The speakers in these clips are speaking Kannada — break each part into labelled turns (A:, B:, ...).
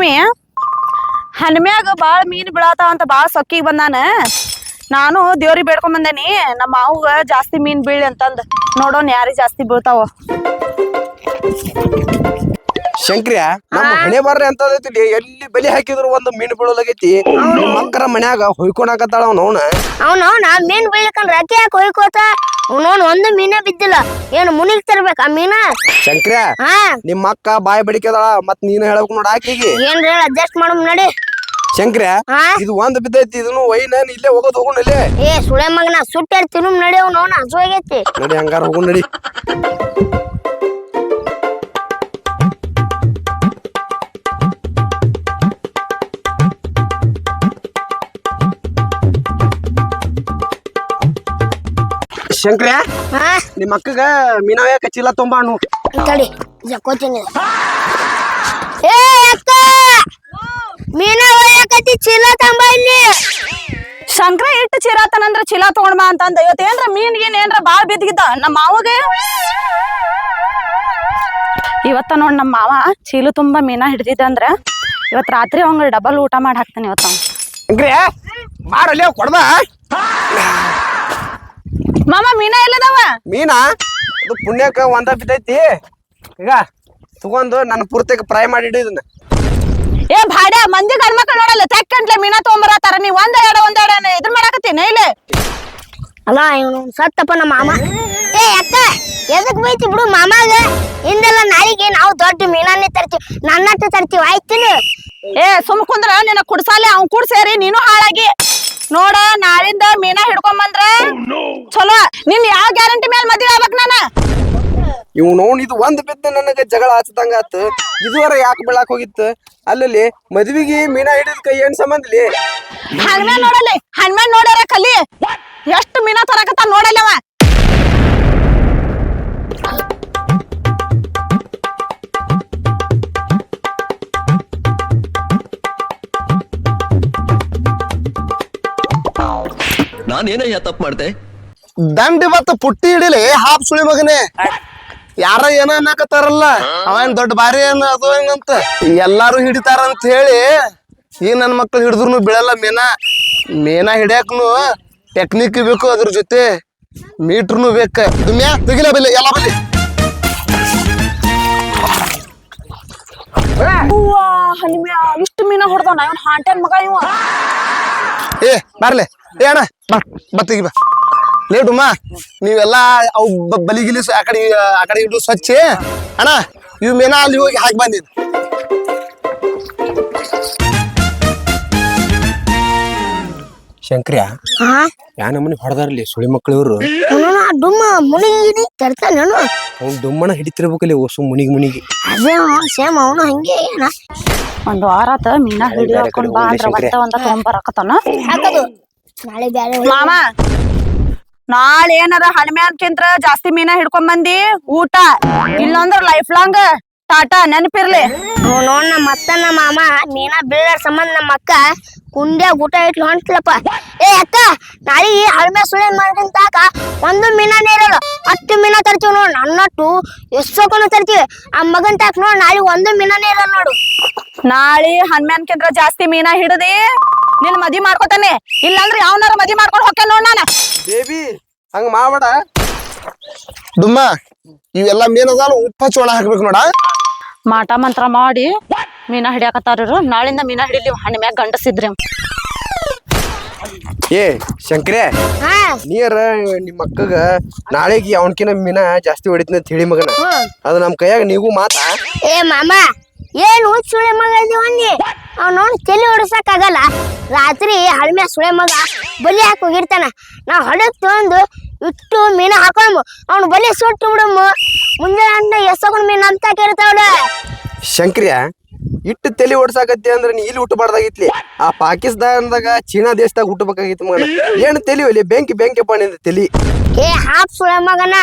A: ಲಕ್ಷ್ಮಿ? ಹನ್ಮ್ಯಾಗ ಬಾಳ ಮೀನ್ ಬೀಳತಾವ ಅಂತ ಬಾಳ ಸೊಕ್ಕಿಗೆ ಬಂದಾನ. ನಾನು ದೇವ್ರಿಗೆ ಬೇಡ್ಕೊಂಡ್ ಬಂದೇನಿ. ನಮ್ಮ ಮಾವುಗ ಜಾಸ್ತಿ ಮೀನ್ ಬೀಳಿ ಅಂತಂದ್. ನೋಡೋಣ ಯಾರಿಗೆ ಜಾಸ್ತಿ ಬೀಳ್ತಾವ.
B: ಶಂಕ್ರಿಯ ನಮ್ಮ ಹಣೆ ಬರ್ರಿ ಅಂತದೈತಿ ಎಲ್ಲಿ ಬಲಿ ಹಾಕಿದ್ರು ಒಂದು ಮೀನು ಬೀಳಲಾಗೈತಿ ಮಕ್ಕರ ಮನ್ಯಾಗ ಹೊಯ್ಕೊಳಕತ್ತಾಳ ಅವನ
C: ಅವನು. ನಾ ಮೀನ್ ಬೀಳ್ಕಂದ್ರ ಅಕ್ಕಿ ಯಾಕೆ ಹೊಯ್ಕೋತ? ಅವನವನ್ ಒಂದು ಮೀನೇ ಬಿದ್ದಿಲ್ಲ. ಏನು ಮುನಿಗ್ ತರ್ಬೇಕ ಆ ಮೀನ?
B: ಶಂಕ್ರಿಯ
C: ಹಾ.
B: ನಿಮ್ಮ ಅಕ್ಕ ಬಾಯಿ ಬಡಿಕೆದಾಳ ಮತ್ ನೀನು ಹೇಳ್ಬೇಕು ನೋಡ ಆಕಿಗೆ
C: ಏನ್ ಹೇಳ ಅಡ್ಜಸ್ಟ್ ಮಾಡಮ್ ನಡಿ.
B: ಶಂಕ್ರಿಯ
C: ಹಾ.
B: ಇದು ಒಂದ್ ಬಿದ್ದೈತಿ ಇದನ್ನು ಒಯ್ನ ನಾನ್ ಇಲ್ಲೇ ಹೋಗೋದು ಹೋಗೋಣ ಇಲ್ಲೇ.
C: ಏ ಸುಳೆ ಮಗನ ಸುಟ್ಟ ತಿನ್ನು ನಡಿ ಅವ್ನ ಅವನ ಹಸು ಹೋಗೈತಿ
B: ನಡಿ ಹಂಗಾರ ಹೋಗೋಣ ನಡಿ. ಶಂಕ್ರಿಯ
C: ಹಾ?
B: ನಿಮ್ಮ ಅಕ್ಕಗ ಮೀನವೇ ಕಚ್ಚಿಲ್ಲ ತುಂಬಾ
C: ತಡಿ ಜಕ್ಕೋತೀನಿ ಏ ಅಕ್ಕ! ಮೀನ ಒಯ್ಯಕತ್ತಿ ಚೀಲ ತಂಬ ಇಲ್ಲಿ.
A: ಶಂಕರ ಇಟ್ಟು ಚಿರಾತನಂದ್ರ ಚೀಲ ತಗೊಂಡ್ ಬಾ ಅಂತಂದ ಇವತ್ತು ಏನ್ರ ಮೀನ್ ಗೀನ್ ಏನ್ರ ಬಾಳ ಬಿದ್ದಿದ್ದ? ನಮ್ಮ ಮಾವಗೆ? ಇವತ್ತ ನೋಡ್ ನಮ್ಮ ಮಾವ ಚೀಲ ತುಂಬಾ ಮೀನಾ ಹಿಡ್ದಿದ್ದ ಅಂದ್ರ ಇವತ್ ರಾತ್ರಿ ಅವಂಗ ಡಬಲ್ ಊಟ ಮಾಡಿ ಹಾಕ್ತಾನೆ ಇವತ್ತ.
B: ಶಂಕ್ರಿಯ ಮಾಡಲ್ಲ ಕೊಡ್ಬಾ.
A: ಮಾಮ ಮೀನಾ ಎಲ್ಲದವ?
B: ಮೀನಾ? ಅದು ಪುಣ್ಯಕ್ಕ ಒಂದ ಬಿದ್ದೈತಿ. ಈಗ ತಗೊಂಡು ನನ್ನ ಪೂರ್ತಿಗೆ ಫ್ರೈ ಮಾಡಿ ಇಡು ಇದನ್ನ.
A: ಏ ಭಾಡ ಮಂದಿ ಗಂಡ್ಮಕ್ಳು ನೋಡಲ್ಲ ತೆಕ್ಕಂಟ್ಲೆ ಮೀನಾ ತಗೊಂಬರತಾರ ನೀ ಒಂದ ಎರಡ ಒಂದ ಎರಡ ಇದ್ರ ಮಾಡಾಕತ್ತೀನಿ ಇಲ್ಲಿ?
C: ಅಲ್ಲ ಇವನು ಸತ್ತಪ್ಪ ನಮ್ಮ ಮಾಮ. ಏ ಅಕ್ಕ ಎದಕ್ ಬೈತಿ ಬಿಡು ಮಾಮಾಗ? ಹಿಂದೆಲ್ಲ ನಾಳಿಗೆ ನಾವು ದೊಡ್ಡ ಮೀನನ್ನೇ ತರ್ತೀವಿ. ನನ್ನಟ್ಟು ತರ್ತೀವಿ ಆಯ್ತಿಲ್ಲ
A: ಏ ಸುಮ್ ಕುಂದ್ರ ನಿನ್ನ ಕುಡ್ಸಾಲೆ ಅವ್ನ್ ಕುಡ್ಸೇರಿ ನೀನು ಹಾಳಾಗಿ. ನೋಡ ನಾಳಿಂದ ಮೀನಾ ಹಿಡ್ಕೊಂಡ್ ಬಂದ್ರ ಚಲೋ. ನಿನ್ ಯಾವ ಗ್ಯಾರಂಟಿ ಮೇಲೆ ಮದ್ವೆ ಆಗ್ಬೇಕ್ ನಾನ?
B: ಇವ್ ನೋಡ್ ಇದು ಒಂದ್ ಬಿದ್ದು ನನಗ ಜಗಳ ಹಚ್ಚದಂಗ ಆತ. ಇದುವರ ಯಾಕೆ ಬೀಳಾಕ್ ಹೋಗಿತ್ತು? ಅಲ್ಲಲ್ಲಿ ಮದ್ವಿಗೆ ಮೀನಾ ಹಿಡಿದ ಕೈ ಏನ್ ಸಂಬಂಧಲಿ
A: ಹಣ್ಮ್ಯಾನ್ ನೋಡಲ್ಲಿ ಹಣ್ಮ್ಯಾನ್ ನೋಡ್ಯಾರ ಕಲಿ ಎಷ್ಟು ಮೀನಾ ತರಕತ್ತ ನೋಡಲ್ಲ
D: ನಾನೇನಯ್ಯ ತಪ್ಪು ಮಾಡ್ದೆ?
E: ದಂಡಿ ಮತ್ತ ಪುಟ್ಟಿ ಹಿಡಿಲಿ ಹಾಪ್ ಸುಳಿ ಮಗನೇ. ಯಾರ ಏನ ಅನ್ನಕತ್ತಾರಲ್ಲ? ಅವೇನ್ ದೊಡ್ಡ ಬಾರಿ ಏನ ಅದು ಹೆಂಗಂತ? ಎಲ್ಲಾರು ಹಿಡಿತಾರ ಅಂತ ಹೇಳಿ ಈ ನನ್ ಮಕ್ಳು ಹಿಡಿದ್ರು ಬೀಳಲ್ಲ ಮೀನಾ. ಮೀನಾ ಹಿಡಿಯಾಕನು ಟೆಕ್ನಿಕ್ ಬೇಕು ಅದ್ರ ಜೊತೆ ಮೀಟ್ರ್ನು ಬೇಕ. ದುಮ್ಯಾ ತೆಗಿಲ ಬಿಲ್ಲ ಎಲ್ಲ ಬಲ್ಲಿ.
A: ಇಷ್ಟು ಮೀನ ಹೊಡ್ದವನ? ಇವನ್ ಹಾಂಟೆನ್ ಮಗ ಇವ.
E: ಏ ಬರ್ಲೆ. ಏ ಅಣ್ಣ ಬಾ ಬತ್ತಿಗೆ ಬಾ. ಲೇಟುಮ್ಮ ನೀವೆಲ್ಲ ಅವು ಬಲಿಗಿಲಿ ಆ ಕಡೆ ಆ ಕಡೆ ಇಡು ಸ್ವಚ್ಛ. ಅಣ್ಣ ಇವ್ ಮೇನಾ ಅಲ್ಲಿ ಹೋಗಿ ಹಾಕಿ ಬಂದಿದ್
B: ಶಂಕ್ರಿಯ
C: ಹಾ
B: ಯಾ ನಮ್ಮನೆ ಹೊಡೆದಾರ್ಲಿ ಸುಳಿ ಮಕ್ಳು ಇವ್ರು
C: ಡುಮ್ಮ ಮುನಿಗಿನಿ ತರ್ತಾನೇನು
B: ಅವ್ನು ದುಮ್ಮನ ಹಿಡಿತಿರ್ಬೇಕಲ್ಲಿ ಓಸು ಮುನಿಗಿ ಮುನಿಗಿ.
C: ಅದೇ ಸೇಮ್ ಅವನು ಹಂಗೆ ಏನ
A: ಒಂದ್ ವಾರ ಆತ ಮೀನಾ ಹಾಕೊಂಡ್ ಬಾ ಅಂದ್ರ ಒಂದ ಒಂದ ತಗೊಂಬರಕತ್ತಾನ
C: ನಾಳೆ ಬ್ಯಾರೆ
A: ಮಾಮ ನಾಳೆ ಏನಾರ ಹನುಮ್ಯಾನ್ಕಿಂತ್ರ ಜಾಸ್ತಿ ಮೀನಾ ಹಿಡ್ಕೊಂಡ್ ಬಂದಿ? ಊಟ. ಇಲ್ಲಂದ್ರ ಲೈಫ್ ಲಾಂಗ್ ಟಾಟಾ ನೆನಪಿರ್ಲಿ.
C: ನೋಡ್ ನಮ್ಮ ಅತ್ತ ನಮ್ಮ ಮಾಮ ಮೀನಾ ಬೀಳಾರ ಸಂಬಂಧ ನಮ್ಮ ಅಕ್ಕ ಕುಂಡ್ಯಾಗ ಊಟ ಇಟ್ಲು ಹೊಂಟ್ಲಪ್ಪ ಏ ಅಕ್ಕ ನಾಳೆ ಹಳ್ಮೆ ಸುಳೆ ಮಾಡ್ಕೊಂತಾಕ ಒಂದು ಮೀನಾನೇ ಇರಲ್ಲ ಹತ್ತು ಮೀನಾ ತರ್ತೀವಿ ನೋಡು ನನ್ನಟ್ಟು ಎಷ್ಟೊಕ್ಕೂ ತರ್ತೀವಿ. ಆ ಮಗನ್ ತಾಕ ನೋಡು ನಾಳೆ ಒಂದು ಮೀನಾನೇ ಇರಲ್ಲ ನೋಡು.
A: ನಾಳೆ ಹನುಮ್ಯಾನ್ಕಿಂತ್ರ ಜಾಸ್ತಿ ಮೀನಾ ಹಿಡದಿ ನಿನ್ ಮದಿ ಮಾಡ್ಕೊತಾನೆ. ಇಲ್ಲಾಂದ್ರೆ ಯಾವನಾರ ಮದಿ ಮಾಡ್ಕೊಂಡು ಹೋಗ್ಯ ನೋಡ್ ನಾನ.
B: ಬೇಬಿ ಹಂಗ ಮಾಡಬೇಡ.
E: ಡುಮ್ಮ ಇವೆಲ್ಲ ಮೀನದಲ್ಲ ಉಪ್ಪ ಚೋಳ ಹಾಕ್ಬೇಕು ನೋಡ.
A: ಮಾಟ ಮಂತ್ರ ಮಾಡಿ. ಮೀನಾ ಹಿಡಿಯಾಕತ್ತಾರ ನಾಳಿಂದ ಮೀನಾ ಹಿಡಿಲಿ ಹಣ್ಣ ಮ್ಯಾಗ ಗಂಡಸಿದ್ರಿ
B: ಏ ಶಂಕ್ರೆ
C: ಹಾ.
B: ನೀರ ನಿಮ್ಮ ಅಕ್ಕಗ ನಾಳೆಗೆ ಅವನ್ಕಿನ ಮೀನಾ ಜಾಸ್ತಿ ಹೊಡಿತೀನಿ ತಿಳಿ ಹೇಳಿ ಮಗನ. ಅದು ನಮ್ ಕೈಯಾಗ ನೀವು ಮಾತಾ.
C: ಏ ಮಾಮ ಏನು ಸುಳೆ ಮಗ ಇದೀವನ್ನಿ ಅವ್ನು? ತಲೆ ಆಗಲ್ಲ ರಾತ್ರಿ ಹಳ್ಮೆ ಸುಳೆ ಮಗ ಬಲಿ ಹಾಕಿ ಹೋಗಿರ್ತಾನ. ನಾ ಹೊಡಕ್ ತೊಗೊಂಡು ಇಟ್ಟು ಮೀನ ಹಾಕೊಂಡ್ ಅವ್ನ ಬಲಿ ಸುಟ್ಟು ಬಿಡಮ್ಮ. ಮುಂದೆ ಅಣ್ಣ ಎಸಗುಣ ಮೀನ್ ಅಂತ ಕೇಳ್ತಾವಳ.
B: ಶಂಕ್ರಿಯ ಇಟ್ಟು ತಲೆ ಓಡ್ಸಾಕತ್ತಿ ಅಂದ್ರೆ ನೀ ಇಲ್ಲಿ ಹುಟ್ಟಬಾರ್ದಾಗಿತ್ಲಿ. ಆ ಪಾಕಿಸ್ತಾನದಾಗ ಚೀನಾ ದೇಶದಾಗ ಹುಟ್ಟಬೇಕಾಗಿತ್ತು ಮಗನ. ಏನು ತಲಿ ಒಲಿ? ಬೆಂಕಿ ಬೆಂಕಿ ನಿಂದ ತಲಿ.
C: ಏ ಹಾಪ್ ಸುಳ ಮಗನ.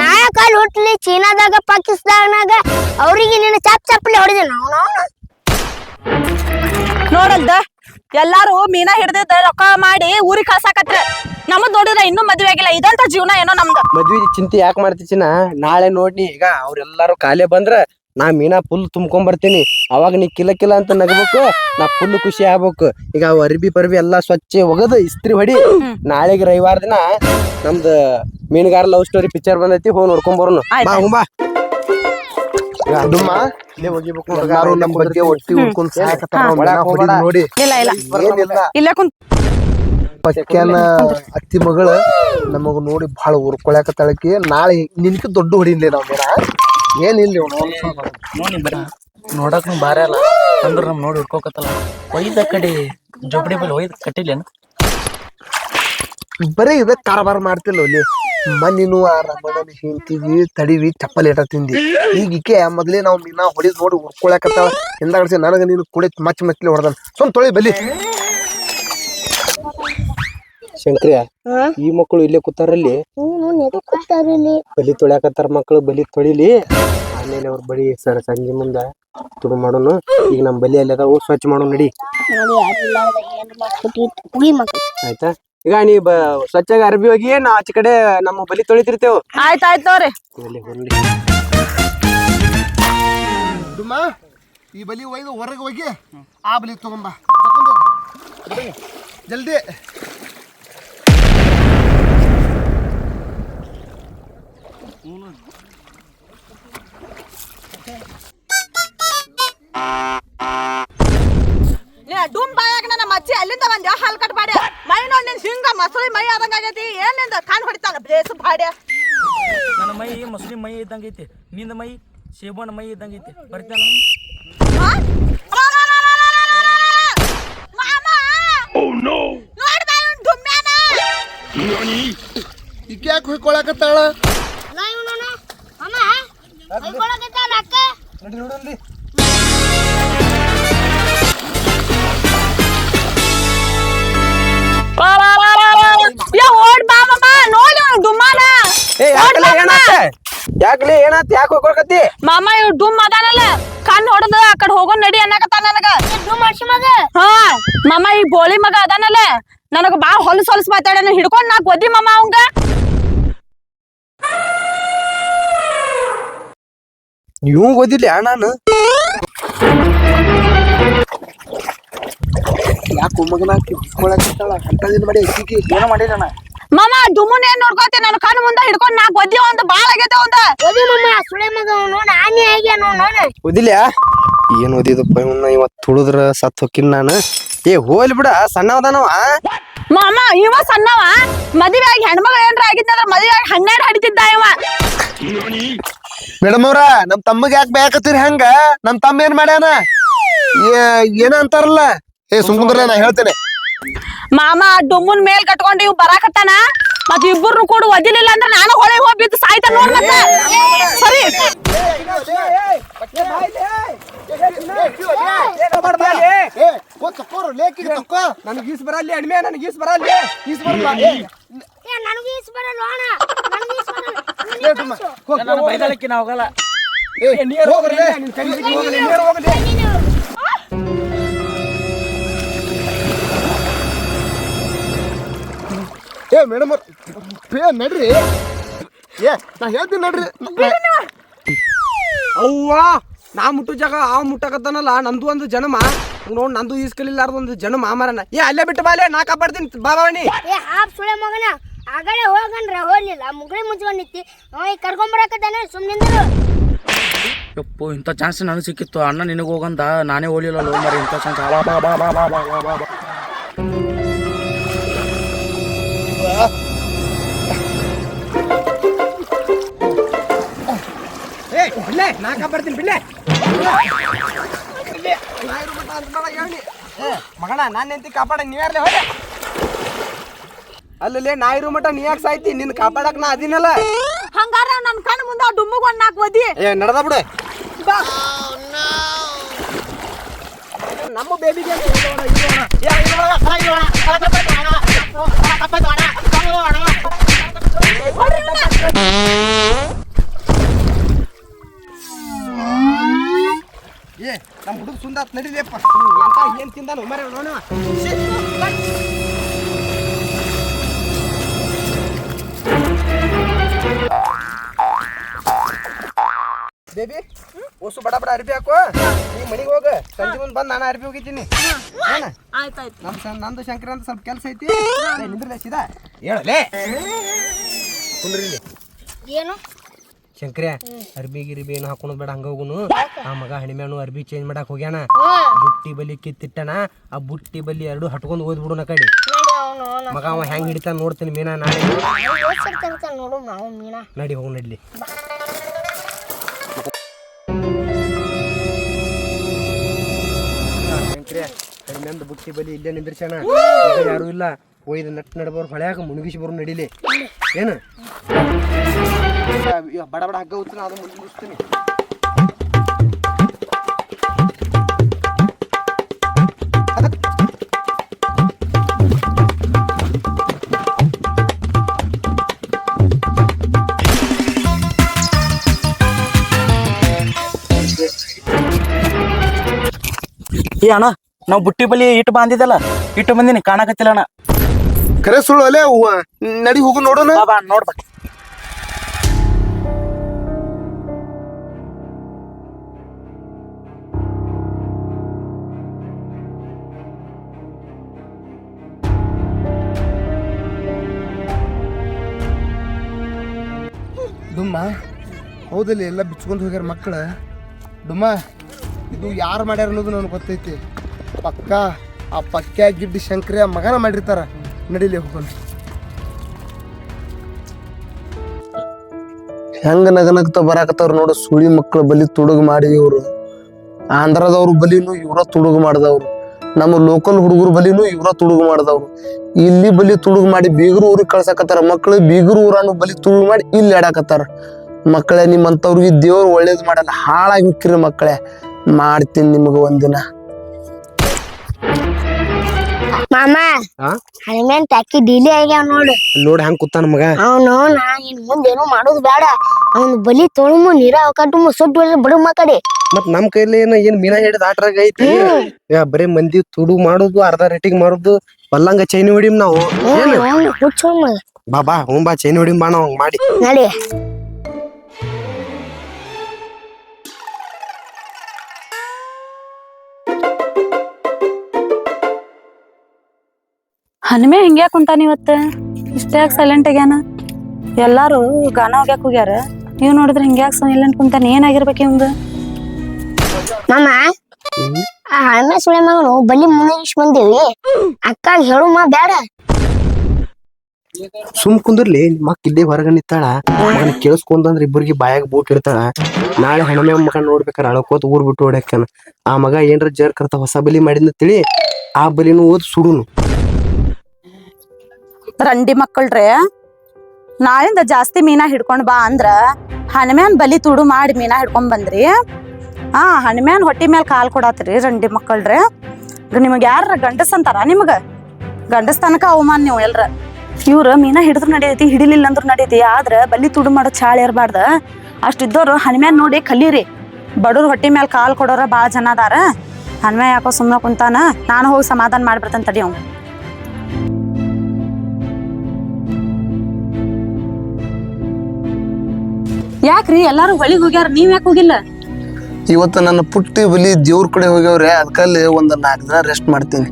C: ನಾಯಕಲ್ಲಿ ಹುಟ್ಲಿ ಚೀನಾದಾಗ ಪಾಕಿಸ್ತಾನದಾಗ. ಅವ್ರಿಗೆ ನೀನು ಚಾಪ್ ಚಪ್ಪಲಿ ಹೊಡೆದ
A: ನೋಡಲ್ದ? ಎಲ್ಲಾರು ಮೀನಾ ಹಿಡ್ದಿದ್ದ ರೊಕ್ಕ ಮಾಡಿ ಊರಿ ಕಳ್ಸಾಕತ್ರ. ನಮ್ಮದ್ ನೋಡಿದ್ರ ಇನ್ನೂ ಮದ್ವೆ ಆಗಿಲ್ಲ. ಇದಂತ ಜೀವನ ಏನೋ ನಮ್ದು.
B: ಮದ್ವಿ ಚಿಂತೆ ಯಾಕೆ ಮಾಡ್ತಿ ಚಿನ್ನ? ನಾಳೆ ನೋಡಿ ಈಗ ಅವ್ರೆಲ್ಲಾರು ಕಾಲೇ ಬಂದ್ರ ನಾ ಮೀನಾ ಫುಲ್ ತುಂಬ್ಕೊಂಡ್ ಬರ್ತೀನಿ ಅವಾಗ ನೀ ಕಿಲ ಕಿಲ ಅಂತ ನಗಬೇಕು ನಾ ಫುಲ್ ಖುಷಿ ಆಗ್ಬೇಕು. ಈಗ ಅವ್ ಅರ್ಬಿ ಪರ್ಬಿ ಎಲ್ಲಾ ಸ್ವಚ್ಛ ಒಗದು ಇಸ್ತ್ರಿ ಹೊಡಿ. ನಾಳೆಗೆ ರವಿವಾರ ದಿನ ನಮ್ದು ಮೀನುಗಾರ ಲವ್ ಸ್ಟೋರಿ ಪಿಕ್ಚರ್ ಬಂದೈತಿ ಹೋಗಿ ನೋಡ್ಕೊಂಡ್ ಬರೋನು. ಬಾ ಹೋಗ್ ಬಾ. ಈಗ ಇಲ್ಲೇ ಹೋಗಿಬೇಕು ಹುಡ್ಗ.
E: ಎಲ್ಲಾರು ನಮ್ ಬಗ್ಗೆ ಒಟ್ಟಿ ಉಳ್ಕೊಂಡ್ ಸಾಕತ್ತಾರ
B: ಹಾ.
E: ಹೊಡಿದ್ ನೋಡಿ.
A: ಇಲ್ಲ ಇಲ್ಲ.
E: ಏನಿಲ್ಲ.
A: ಇಲ್ಲೇ ಕುಂತ್
E: ಪಕ್ಯಾನ ಅತ್ತಿ ಮಗಳ ನಮಗ ನೋಡಿ ಬಹಳ ಉರ್ಕೊಳಕತ್ತಾಳಕಿ. ನಾಳೆ ನಿನ್ಕ ದೊಡ್ಡ ಹೊಡಿನ್ಲಿ ನಾವು ಮೀನಾ. ಏನಿಲ್ಲ
F: ನೋಡಿ ಬರ ನೋಡಕ್ನು ಬಾರಿ ಅಲ್ಲ. ಅಂದ್ರ ನಮ್ ನೋಡಿ ಹುಡ್ಕೋಕತ್ತಲ್ಲ. ಒಯ್ದ ಕಡೆ ಜೋಬಡಿ ಬಲ್ಲಿ ಒಯ್ದ ಕಟ್ಟಿಲ್ಲೇನು?
E: ಬರೀ ಇದ ಕಾರಬಾರ ಮಾಡ್ತಿಲ್ಲ ಅಲ್ಲಿ. ಮಣ್ಣಿನೂ ಆ ರಮಣನ ಹಿಂತಿವಿ ತಡಿವಿ ಚಪ್ಪಲಿ ಏಟ ತಿಂದಿ. ಈಗ ಈಕೆ ಮೊದ್ಲೇ ನಾವು ಮೀನಾ ಹೊಡಿದ್ ನೋಡಿ ಹುಡ್ಕೊಳಕತ್ತ ಹಿಂದಾಗಡ್ಸಿ ನನಗೆ ನೀನು ಕುಡಿ ಮಚ್ಚ ಮಚ್ಚಲಿ ಹೊಡೆದ ಸುಮ್ ತೊಳಿ ಬಲಿ
B: ಶಂಕ್ರಿಯ ಈ ಮಕ್ಕಳು ಇಲ್ಲೇ ಕೂತಾರಲ್ಲಿ. ಬಲಿ ತೊಳ್ಯಾಕತ್ತಾರ ಮಕ್ಕಳು ಬಲಿ ತೊಳಿಲಿ. ಆಮೇಲೆ ಅವ್ರ ಬಳಿ ಸರ್ ಸಂಜೆ ಮುಂದ ತುಡು ಮಾಡೋನು. ಈಗ ನಮ್ಮ ಬಲಿ ಅಲ್ಲಿ ಅದಾವು ಸ್ವಚ್ಛ ಮಾಡೋ ನಡಿ. ಆಯ್ತಾ? ಈಗ ನೀ ಬ ಸ್ವಚ್ಛಾಗಿ ಅರ್ಬಿ ಹೋಗಿ ನಾ ಆಚೆ ಕಡೆ ನಮ್ಮ ಬಲಿ ತೊಳಿತಿರ್ತೇವ್.
A: ಆಯ್ತು ಆಯ್ತು.
E: ಡುಮ್ಮ ಈ ಬಲಿ ಒಯ್ದು ಹೊರಗೆ ಹೋಗಿ ಆ ಬಲಿ ತಗೊಂಬ. ಜಲ್ದಿ.
A: ಡುಮ್ ಬಾಯಾಗ ನನ್ನ ಮಚ್ಚಿ ಅಲ್ಲಿಂದ ಬಂದ್ಯಾ ಹಾಲು ಕಟ್ ಬಾಡ್ಯ ಮೈ ನೋಡಿ ನಿನ್ ಹಿಂಗ ಮಸಳಿ ಮೈ ಆದಂಗ ಆಗೈತಿ. ಏನಿಂದ ಕಾಣ್ ಹೊಡಿತಾನ ಬೇಸು ಬಾಡ್ಯ
F: ನನ್ನ ಮೈ ಮುಸ್ಲಿಂ ಮೈ ಇದ್ದಂಗ ಐತಿ. ನಿಂದ ಮೈ ಶೇಬನ್ ಮೈ ಇದ್ದಂಗ ಐತಿ. ಬರ್ತಾನ
A: ಹಾ? ಅಲಾ, ಅಲಾ,
B: ಏ
A: ಓಡ್
B: ಬಾ
A: ಬಾ. ಮಾಮ.
B: ಏನಾತ ಯಾಕಲೆ ಏನಾತ? ಯಾಕೆ ಹೋಗ್ಕೊಳಕತ್ತಿ?
A: ಮಾಮ ಇವ್ ಡುಮ್ ಅದಾನಲ್ಲ. ಕಣ್ ಹೊಡೆದ ಆ ಕಡೆ ಹೋಗೋ ನಡಿ ಅನ್ನಕತ್ತ ನನಗ. ಹಾ. ಮಾಮ ಈ ಬೋಳಿ ಮಗ ಅದಾನಲ್ಲ. ನನಗ ಬಾಳ ಹೊಲಸ್ ಹೊಲಸ್ ಮಾತಾಡನ ಹಿಡ್ಕೊಂಡ್ ನಾ ಗೊದ್ದಿ ಮಾಮ ಅವಂಗ.
B: ಇವ್ ಓದಿಲ್ಲ ನಾನು?
E: ಯಾಕೆ ಮಗನ ಅಂತದಿನ ಮಾಡಿ
F: ಏನೋ
A: ಮಾಮ ಏನ್ ನೋಡ್ಕೋತಿ? ನನ್ನ ಕಣ್ಣು ಮುಂದೆ ಹಿಡ್ಕೊಂಡು ನಾ ಒದ್ಲಿ ಒಂದು ಬಾಳ ಆಗೈತೆ ಒಂದ.
B: ಓದಿಲ್ಲ ಏನ್ ಓದಿದಪ್ಪ ಇವನ್ನ ಇವತ್ ತುಳಿದ್ರ ಸತ್ ಹೊಕ್ಕಿನ್ ನಾನು. ಏ ಹೋಲ್ ಬಿಡ ಸಣ್ಣವದಾನವ
A: ಮಾಮ ಇವ ಸಣ್ಣವ. ಮದುವೆ ಆಗಿ ಹೆಣ್ಮಗಳ ಏನ್ರ ಆಗಿದ್ದಂದ್ರ ಮದುವೆ ಆಗಿ ಹನ್ನೆರಡು ಹಡಿತಿದ್ದ ಇವ.
E: ಮೇಡಮ್ ಅವ್ರ ನಮ್ ತಮ್ಮಗ್ ಯಾಕೆ ಬೇಕತ್ತೀರಿ ಹಂಗ? ನಮ್ ತಮ್ಮ ಏನ್ ಮಾಡ್ಯಾನ? ಏ- ಏನ ಅಂತಾರಲ್ಲ? ಏ ಸುಮ್ಕುಂದ್ರ ನಾ ಹೇಳ್ತೇನೆ.
A: ಮಾಮ ಡುಮ್ಮನ್ ಮೇಲ್ ಕಟ್ಕೊಂಡು ಇವ್ ಬರಾಕತ್ತಾನ? ಮತ್ ಇಬ್ಬರು ಕೂಡ ಒದಿಲಿಲ್ಲ ಅಂದ್ರೆ ನಾನು ಹೊಳೆ ಹೋಗಿ ಬಿದ್ದು ಸಾಯ್ತ ನೋಡ್ ಮತ್ತೆ. ಸರಿ.
B: ನನಗೆ ಈಸ್ ಬರಲ್ಲ ಅಡ್ಮೆ ನನಗೆ ಈಸ್ ಬರಲ್ಲ. ಈಸ್ ಬರಲ್ಲ.
F: ನನ್ನ ಬೈದಳಕ್ಕೆ ನಾ ಹೋಗಲ್ಲ.
B: ನೀರ್ ಹೋಗ್ರಿ ನಿನ್ ಬಿಟ್ಟು ಹೋಗ್ಲಿ, ನೀರ್ ಹೋಗ್ಲಿ.
E: ಏ ಮೇಡಮ್ ಏ ನಡ್ರಿ. ಏ ನಾ ಹೇಳ್ತೀನಿ ನಡ್ರಿ.
B: ಅವ್ವ ನಾ ಮುಟ್ಟು ಜಾಗ ಆ ಮುಟ್ಟಕತ್ತಾನಲ್ಲ ನಂದು ಒಂದು ಜನ್ಮ. ನೋಡ್ ನಂದು ಈಸ್ಕಲಿಲ್ಲಾರ್ದು ಒಂದು ಜನ್ಮ ಮಾಮರನ. ಏ ಅಲ್ಲೇ ಬಿಟ್ಟು ಬಾಲೆ ನಾ ಕಾಪಾಡ್ತೀನಿ ಬಾಬಾವಣಿ
C: ಏ ಹಾಪ್ ಸುಳೆ ಮಗನ. ಆಗಲೇ ಹೋಗನ್ರ ಹೋಗ್ಲಿಲ್ಲ. ಮುಗಳಿ ಮುಚ್ಕೊಂಡಿತ್ತಿ ಈಗ ಕರ್ಕೊಂಬರಕತ್ತಾನೆ ಸುಮ್ಮನಿಂದರು
F: ಯಪ್ಪೋ ಇಂಥ ಚಾನ್ಸ್ ನನಗೆ ಸಿಕ್ಕಿತ್ತು. ಅಣ್ಣ ನಿನಗೆ ಹೋಗಂದ. ನಾನೇ ಹೋಗ್ಲಿಲ್ಲ ಲೋ ಮರಿ ಇಂಥ ಚಾನ್ಸ್ ಬಾ ಬಾ ಬಾ ಬಾ ಬಾ ಬಾ ಬಾ ಬಾ.
B: ಏ ಬಿಡ್ಲೆ ನಾ ಕಾಪಾಡ್ತೀನಿ ಬಿಡ್ಲೆ ಮಗಣ ನಾನು ನಿಂತಿ ಕಾಪಾಡ ನೀವೇ ಹೋದೆ? ಅಲ್ಲಲ್ಲೇ ನಾ ಇರೋ ಮಟ ನೀ ಯಾಕೆ ಸಾಯ್ತಿ ನಿನ್ ಕಾಪಾಡಕ್ ನಾ ಅದಿನಲ್ಲ.
A: ಹಂಗಾರ ನನ್ ಕಣ್ ಮುಂದ ಡುಮ್ಮಗ್ ಒಂದ್ ನಾಕ್ ಒದಿ
B: ಏ ನಡ್ದ ಬಿಡು. ನಮ್ಮ ಬೇಬಿಗೆ ಏ ನಮ್ಮ ಹುಡುಗ ಸುಂದರ ನಡೀಲಿಯಪ್ಪ ಎಂತ ಏನ್ ತಿಂದಾನ ಮರೆ ನೋಡುವ ಬೇಬಿ ಓಸು ಬಡ ಬಡ ಅರ್ಬಿ ಹಾಕೋ. ನೀ ಮನೆಗೆ ಹೋಗ. ಸಂಜೆ ಮುಂದೆ ಬಂದು ನಾನು ಅರ್ಬಿ ಹೋಗಿದ್ದೀನಿ.
A: ಆಯ್ತಾಯ್ತು.
B: ನಮ್ ಸ- ನಂದು ಶಂಕರ ಅಂತ ಸ್ವಲ್ಪ ಕೆಲಸ ಐತಿ. ನಿಂದ್ರಲೇ ಸೀದಾ? ಹೇಳಲೇ? ಕುಂದ್ರಿ ಇಲ್ಲಿ.
C: ಏನು?
B: ಶಂಕ್ರ್ಯ ಅರ್ಬಿ ಗಿರ್ಬಿ ಏನು ಹಾಕೊಂಡು ಬೇಡ ಹಂಗ ಹೋಗುನು. ಆ ಮಗ ಹಣಿಮ್ಯಾನು ಅರ್ಬಿ ಚೇಂಜ್ ಮಾಡಕ್ ಹೋಗ್ಯಾನ. ಬುಟ್ಟಿ ಬಲಿ ಕಿತ್ತಿಟ್ಟಣ ಆ ಬುಟ್ಟಿ ಬಲಿ ಎರಡು ಹಟ್ಕೊಂಡ್ ನೋಡಿ ಅವನು ಮಗ ಅವ ಹೆಂಗ್ ಹಿಡಿತಾನ ನೋಡ್ತೀನಿ ಮೀನಾ ನಾಳೆ.
C: ನೋಡು ನಾವು ಮೀನಾ.
B: ನಡಿ ಹೋಗ್ ನಡ್ಲಿ. ಹಣಿಮ್ಯಾಂದು ಬುಟ್ಟಿ ಬಲಿ ಇಲ್ಲೇ ನಿಂದ್ರಿಸ್ಯಾನ? ಯಾರು ಇಲ್ಲ. ಒಯ್ದು ನಟ್ ನಡ್ಬೋರ್ ಹೊಳ್ಯಾಗ ಮುಣಗಿಸಿ ಬರೋ ನಡಿಲಿ. ಏನು? ಬಡ ಬಡ ಹಗ್ಗ ಉತ್ತೀನಿ ಅದು ಮುಗಿಸ್ತೀನಿ
F: ಏ ಅಣ್ಣ ನಾವು ಬುಟ್ಟಿ ಬಲಿ ಇಟ್ಟು ಬಂದಿದ್ದಲ್ಲ ಇಟ್ಟು ಬಂದಿನಿ ಕಾಣಕತ್ತಿಲ್ಲ ಅಣ್ಣ
E: ಕರೆ ಸುಳ್ಳು ಅಲ್ಲೇ. ನಡಿ ಹೋಗು ನೋಡೋಣ.
F: ಬಾ ಬಾ ನೋಡ್ಬಾ.
E: ಡುಮ್ಮ ಹೌದಲ್ಲಿ ಎಲ್ಲ ಬಿಚ್ಕೊಂಡು ಹೋಗ್ಯಾರ ಮಕ್ಕಳ ಡುಮ್ಮ ಇದು ಯಾರು ಮಾಡ್ಯಾರ ಅನ್ನೋದು ನನಗೆ ಗೊತ್ತೈತಿ. ಪಕ್ಕ ಆ ಪಕ್ಕ ಗಿಡ್ಡಿ ಶಂಕರ ಮಗನ ಮಾಡಿರ್ತಾರ. ನಡಿಲಿ ಹೋಗೋಣ. ಹೆಂಗ ನಗನಗ್ತ ಬರಾಕತ್ತವ್ರ ನೋಡು, ಸುಳಿ ಮಕ್ಕಳ ಬಲಿ ತುಡುಗು ಮಾಡಿ ಇವರು. ಆಂಧ್ರದವ್ರ ಬಲಿನೂ ಇವ್ರ ತುಡುಗು ಮಾಡಿದವ್ರು. ನಮ್ಮ ಲೋಕಲ್ ಹುಡುಗರು ಬಲಿನೂ ಇವ್ರ ತುಡುಗು ಮಾಡಿದವ್ರು. ಇಲ್ಲಿ ಬಲಿ ತುಡುಗು ಮಾಡಿ ಬೀಗರು ಊರಿಗೆ ಕಳ್ಸಾಕತ್ತಾರ ಮಕ್ಕಳು ಬೀಗರು ಊರನ್ನು ಬಲಿ ತುಡುಗು ಮಾಡಿ ಇಲ್ಲಿ ಆಡಾಕತ್ತಾರ. ಮಕ್ಕಳೇ ನಿಮ್ಮಂಥವ್ರಿಗೆ ದೇವ್ರು ಒಳ್ಳೇದು ಮಾಡಲ್ಲ, ಹಾಳಾಗಿ ಹುಕ್ಕಿರಿ ಮಕ್ಕಳೇ. ಮಾಡ್ತೀನಿ ನಿಮಗೆ ಒಂದಿನ.
C: ಮಾಮ
B: ಆ?
C: ಹನುಮಂತ ಅಕ್ಕಿ ಡಿಲಿ ಆಗ್ಯಾವ ನೋಡು.
B: ನೋಡಿ ಹೆಂಗ್ ಕೂತಾನ ಮಗ.
C: ಅವನು ನಾ ಇನ್ ಮುಂದೆ ಏನೋ ಮಾಡೋದು ಬೇಡ. ಅವ್ನು ಬಲಿ ತೊಳಮು ನೀರ ಕಟ್ಟು ಸುಟ್ಟು ಬಡ ಕಡೆ.
B: ಮತ್ ನಮ್ ಕೈಲಿ ಏನ ಏನ್ ಮೀನಾ ಹಿಡಿದ ಆಟ್ರಾಗ ಐತಿ. ಯಾ ಬರೇ ಮಂದಿ ತುಡು ಮಾಡುದು ಅರ್ಧ ರೇಟಿಗೆ ಮಾಡುದು ಬಲ್ಲಂಗ ಚೈನ್ ಹೊಡಿಮ್ ನಾವು. ಬಾಬಾ
C: ಹುಚ್ಚು
B: ಬಾ ಬಾ ಹ್ಞೂ ಬಾ ಚೈನ್ ಹೊಡಿಮ್ ಬಾ ನಾವ್ ಹಂಗ್ ಮಾಡಿ.
C: ನಡಿ.
A: ಹನುಮೆ ಹಿಂಗ್ಯಾಕ್ ಕುಂತಾನ ಇವತ್ತ? ಇಷ್ಟ್ಯಾಕ್ ಸೈಲೆಂಟ್ ಆಗ್ಯಾನ? ಎಲ್ಲಾರು ಗಾನ ಹೋಗ್ಯಾಕ ಹೋಗ್ಯಾರ. ನೀವ್ ನೋಡಿದ್ರೆ ಹಿಂಗ್ಯಾಕ್ ಸೈಲೆಂಟ್ ಕುಂತಾನ? ಏನಾಗಿರ್ಬೇಕು ಇವಂಗ
C: ಮಾಮ ಆ ಹಳ್ಮೆ ಸುಳೆ ಮಗನು ಬಲಿ ಮುನ್ನಗಿಸ್ ಬಂದೇವಿ. ಅಕ್ಕ ಮಾ ಬೇಡ
B: ಸುಮ್ ಕುಂದಿರ್ಲಿ ಮಕ್ ಇಲ್ಲೇ ಹೊರಗ ನಿತ್ತಾಳ ಮಗನ ಕೇಳಿಸ್ಕೊಂಡ್ರ ಇಬ್ಬರಿಗೆ ಬಾಯಾಗ ಬೂಟ್ ಇಡ್ತಾಳ. ನಾಳೆ ಹೆಣ್ಮೆ ಮಗ ನೋಡ್ಬೇಕಾರ ಅಳಕೋತ ಊರ್ ಬಿಟ್ಟು ಓಡ್ಯಾಕನ ಆ ಮಗ ಏನ್ರ ಜರ್ ಕರ್ತ ಹೊಸ ಬಲಿ ಮಾಡಿದ್ನ ತಿಳಿ ಆ ಬಲಿನೂ ಓದ್ ಸುಡುನು.
A: ರಂಡಿ ಮಕ್ಕಳ್ರೆ, ನಾಳಿಂದ ಜಾಸ್ತಿ ಮೀನಾ ಹಿಡ್ಕೊಂಡ್ ಬಾ ಅಂದ್ರ ಹನುಮ್ಯಾನ್ ಬಲಿ ತುಡು ಮಾಡಿ ಮೀನಾ ಹಿಡ್ಕೊಂಡ್ ಬಂದ್ರಿ. ಹಾ ಹನುಮ್ಯಾನ್ ಹೊಟ್ಟಿ ಮೇಲೆ ಕಾಲ್ ಕೊಡಾತ್ರಿ ರಂಡಿ ಮಕ್ಕಳ್ರೆ. ನಿಮಗ್ ಯಾರ ಗಂಡಸ್ ಅಂತಾರ ನಿಮಗ? ಗಂಡಸ್ ಅವಮಾನ ನೀವು ಎಲ್ರ. ಇವ್ರ ಮೀನಾ ಹಿಡಿದ್ರು ನಡೀತಿ ಹಿಡಿಲಿಲ್ಲ ಅಂದ್ರೆ ನಡೀತಿ ಆದ್ರ ಬಲಿ ತುಡು ಮಾಡೋ ಚಾಳ ಇರಬಾರ್ದ. ಅಷ್ಟಿದ್ದವ್ರು ಹನುಮ್ಯಾನ್ ನೋಡಿ ಕಲೀರಿ. ಬಡವ್ರ ಹೊಟ್ಟಿ ಮೇಲೆ ಕಾಲ್ ಕೊಡೋರ ಭಾಳ ಜನ ಅದಾರ. ಹನುಮ್ಯಾನ್ ಯಾಕೋ ಸುಮ್ಮನೆ ಕುಂತಾನ? ನಾನು ಹೋಗಿ ಸಮಾಧಾನ ಮಾಡ್ಬಿಡ್ತಾನೆ ತಡಿ ಅವ್ನು. ಯಾಕ್ರಿ? ಎಲ್ಲಾರು ಹೊಳಿಗೆ ಹೋಗ್ಯಾರ ನೀವ್ ಯಾಕೆ ಹೋಗಿಲ್ಲ?
E: ಇವತ್ತು ನನ್ನ ಪುಟ್ಟಿ ಬಲಿ ದೇವ್ರ ಕಡೆ ಹೋಗ್ಯವ್ರೆ ಅದಕ್ಕಲ್ಲಿ ಒಂದು ನಾಲ್ಕು ದಿನ ರೆಸ್ಟ್ ಮಾಡ್ತೀನಿ.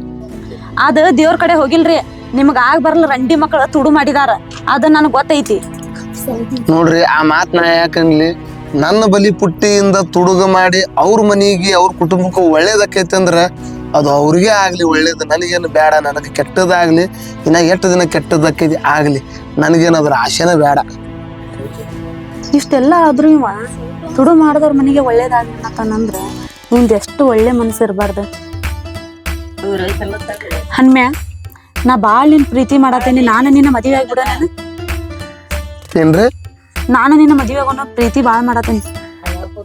A: ಅದ ದೇವ್ರ ಕಡೆ ಹೋಗಿಲ್ರಿ ನಿಮ್ಗ ಆಗ ಬರಲ್ಲ ರಂಡಿ ಮಕ್ಕಳು ತುಡು ಮಾಡಿದಾರ ಅದ ನನಗ್ ಗೊತ್ತೈತಿ.
E: ನೋಡ್ರಿ ಆ ಮಾತ್ ನಾ ಯಾಕನ್ಲಿ ನನ್ನ ಬಲಿ ಪುಟ್ಟಿಯಿಂದ ತುಡುಗ ಮಾಡಿ ಅವ್ರ ಮನೆಗೆ ಅವ್ರ ಕುಟುಂಬಕ್ಕೆ ಒಳ್ಳೇದಕ್ಕೈತಿ ಅಂದ್ರ ಅದು ಅವ್ರಿಗೆ ಆಗ್ಲಿ ಒಳ್ಳೇದು ನನಗೇನು ಬೇಡ ನನಗೆ ಕೆಟ್ಟದಾಗ್ಲಿ ಇನ್ನ ಎಷ್ಟು ದಿನ ಕೆಟ್ಟದಕ್ಕೈತಿ ಆಗ್ಲಿ ನನಗೇನು ಅದ್ರ ಆಶೆನೇ ಬೇಡ
A: ಇಷ್ಟೆಲ್ಲ ಆದ್ರೂ ಇವ ತುಡು ಮಾಡಿದವ್ರ ಮನೆಗೆ ಒಳ್ಳೇದಾಗ್ಲತ್ತಂದ್ರ ನಿಂದ ಎಷ್ಟು ಒಳ್ಳೆ ಮನಸ್ಸು ಇರಬಾರ್ದು. ಹನ್ಮ್ಯಾ ನಾ ಬಾಳ್ ನಿನ್ ಪ್ರೀತಿ ಮಾಡತ್ತೇನಿ ನಾನು ನಿನ್ನ ಮದುವೆ ಆಗ್ಬಿಡ ನಾನು?
E: ಏನ್ರಿ?
A: ನಾನು ನಿನ್ನ ಮದುವೆ ಆಗೋಣ ಪ್ರೀತಿ ಬಾಳ್ ಮಾಡತ್ತೇನಿ.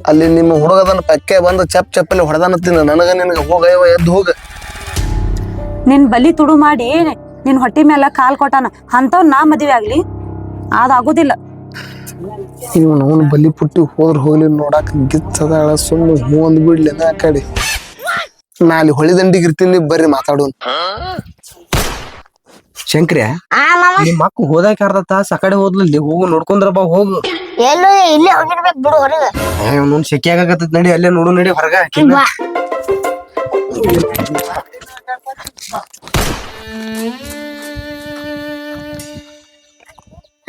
E: ಅಲ್ಲಿ ನಿಮ್ಮ ಹುಡುಗದನ್ನ ಪಕ್ಕೆ ಬಂದು ಚಪ್ ಚಪ್ಪಲ್ಲಿ ಹೊಡೆದನ್ನ ನನಗ ನಿನಗೆ ಹೋಗ ಇವ ಎದ್ದು ಹೋಗ.
A: ನಿನ್ ಬಲಿ ತುಡು ಮಾಡಿ ನಿನ್ ಹೊಟ್ಟಿ ಮೇಲೆ ಕಾಲ್ ಕೊಟ್ಟಾನ ಅಂತವ್ ನಾ ಮದುವೆ ಆಗ್ಲಿ? ಅದಾಗೋದಿಲ್ಲ
E: ಇವನು ಅವನು ಬಲಿ ಪುಟ್ಟಿ ಹೋದ್ರ ಹೋಗ್ಲಿ ನೋಡಾಕ ಗಿಚ್ಚದಾಳ ಸುಮ್ಮನೆ ಹೂ ಅಂದ್ ಬಿಡ್ಲಿ ಆ ಕಡೆ. ನಾ ಅಲ್ಲಿ ಹೊಳಿ ದಂಡಿಗೆ ಇರ್ತೀನಿ ಬರ್ರಿ ಮಾತಾಡೋನ್.
B: ಶಂಕ್ರಿಯ
C: ಆ ಮಾಮ.
B: ನಿಮ್ ಮಕ್ಕ ಹೋದಾಕ ಅರ್ಧ ತಾಸ ಆ ಕಡೆ ಹೋದ್ಲಲ್ಲಿ ಹೋಗು ನೋಡ್ಕೊಂಡ್ರ ಬಾ ಹೋಗು.
C: ಎಲ್ಲೋ ಇಲ್ಲೇ ಹೋಗಿರ್ಬೇಕು ಬಿಡು ಹೊರಗೆ.
B: ಅವ್ನು ಶೆಕೆ ಆಗಕತ್ತೈತ್ ನಡಿ ಅಲ್ಲೇ ನೋಡು ನಡಿ ಹೊರಗ
C: ಹಾಕಿ.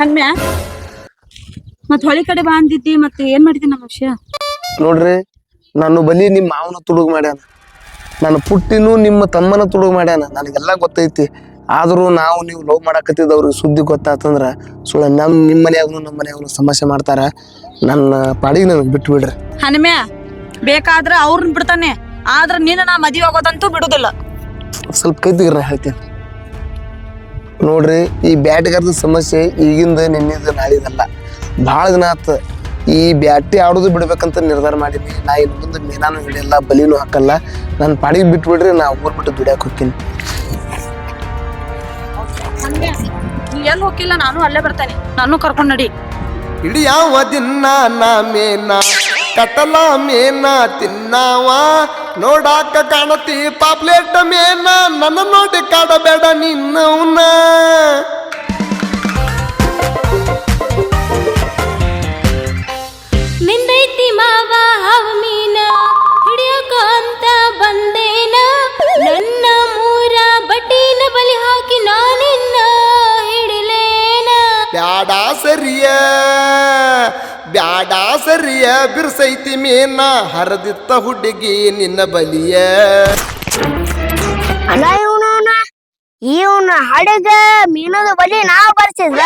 A: ಹನ್ಮ್ಯಾ? ಮತ್ ಹೊಳಿ ಕಡೆ ಬಾ ಅಂದಿದ್ದಿ ಮತ್ತೆ ಏನ್ ಮಾಡಿದಿ ನಮ್ಮ ವಿಷಯ?
E: ನೋಡ್ರಿ ನಾನು ಬಲಿ ನಿಮ್ಮ ಮಾವನ ತುಡುಗ್ ಮಾಡ್ಯಾನ. ನನ್ನ ಪುಟ್ಟಿನೂ ನಿಮ್ಮ ತಮ್ಮನ ತುಡುಗ್ ಮಾಡ್ಯಾನ. ನನಗೆಲ್ಲ ಗೊತ್ತೈತಿ. ಆದ್ರೂ ನಾವು ನೀವು ಲವ್ ಮಾಡಾಕತ್ತಿದ್ದವ್ರಿಗೆ ಸುದ್ದಿ ಗೊತ್ತಾತಂದ್ರ ಸುಳ ನಮ್ ನಿಮ್ಮ ಮನ್ಯಾಗನು ನಮ್ಮ ಮನ್ಯಾಗನು ಸಮಸ್ಯೆ ಮಾಡ್ತಾರ. ನನ್ನ ಪಾಡಿಗೆ ನನಗೆ ಬಿಟ್ಟು ಬಿಡ್ರಿ.
A: ಹನುಮ್ಯಾ ಬೇಕಾದ್ರ ಅವ್ರನ್ನ ಬಿಡ್ತಾನೆ. ಆದ್ರ ನೀನ ನಾ ಮದಿ ಹೋಗೋದಂತೂ ಬಿಡುದಿಲ್ಲ.
E: ಸ್ವಲ್ಪ ಕೈ ತೆಗೀರಿ, ಹೇಳ್ತೀನಿ. ನೋಡ್ರಿ ಈ ಬ್ಯಾಟ್ಗಾರದ ಸಮಸ್ಯೆ ಈಗಿಂದ ನಿನ್ನಿಂದ ನಾಳಿದಲ್ಲ. ಭಾಳ ದಿನ ಆತು. ಈ ಬ್ಯಾಟಿ ಆಡೋದು ಬಿಡ್ಬೇಕಂತ ನಿರ್ಧಾರ ಮಾಡೀನಿ ನಾ ಇನ್ನು ಮುಂದೆ ಮೀನಾನು ಹಿಡಿಯಲ್ಲ ಬಲಿನೂ ಹಾಕಲ್ಲ. ನನ್ನ ಪಾಡಿಗೆ ಬಿಟ್ಬಿಡ್ರಿ ನಾ ಊರ್ ಬಿಟ್ಟು ದುಡಿಯಾಕ ಹೋಗ್ತೀನಿ.
A: ನೀ ಎಲ್ಲಿ ಹೋಗಿಲ್ಲ ನಾನು ಅಲ್ಲೇ ಬರ್ತಾನೆ. ನಾನು ಕರ್ಕೊಂಡು ನಡಿ.
E: ಹಿಡಿಯಾವ ದಿನ ನಾ ಮೇನ ಕಟಲ ಮೇನ ತಿನ್ನಾವ. ನೋಡಾಕ ಕಾಣತಿ ಪಾಪ್ಲೇಟ್ ಮೇನಾ ನನ್ನ ನೋಡಿ ಕಾಡಬೇಡ ನಿನ್ನವನ
G: ನಿಂದೈತಿ ಮಾವ ಹಾವ ಮೀನ ಹಿಡಿಯಕ ಅಂತ ಬಂದೇನ? ನನ್ನ ಮೂರ ಬಟ್ಟಿನ ಬಲಿ ಹಾಕಿ ನಾನಿನ್ನ ಹಿಡಿಲೇನ?
E: ಬ್ಯಾಡ ಸರಿಯ ಬ್ಯಾಡ ಸರಿಯ ಬಿರ್ಸೈತಿ ಮೀನ ಹರದಿತ್ತ ಹುಡುಗಿ ನಿನ್ನ ಬಲಿಯ.
C: ಅಲ್ಲ ಇವನ ಇವನ ಹಡಗ ಮೀನದ ಬಲಿ ನಾ ಬರ್ಸಿದ್ರ.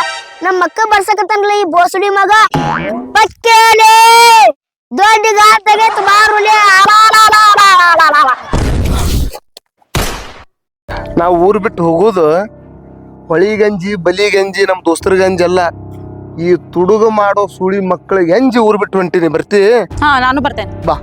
C: ನಮ್ಮ ಅಕ್ಕ ಬರ್ಸಕತ್ತನ್ಲ ಈ ಬೋಸುಡಿ ಮಗ. ಬಕ್ಕೇಲೆ ದೊಡ್ಡ
E: ನಾವು ಊರ್ ಬಿಟ್ಟು ಹೋಗೋದು ಹೊಳಿ ಗಂಜಿ ಬಲಿ ಗಂಜಿ ನಮ್ಮ ದೋಸ್ತರ ಗಂಜಿ ಅಲ್ಲ. ಈ ತುಡುಗು ಮಾಡೋ ಸುಳಿ ಮಕ್ಕಳಿಗೆ ಎಂಜಿ ಊರ್ ಬಿಟ್ಟು ಹೊಂಟಿನಿ ಬರ್ತಿ?
A: ಹಾ ನಾನು ಬರ್ತೇನೆ.
E: ಬಾ.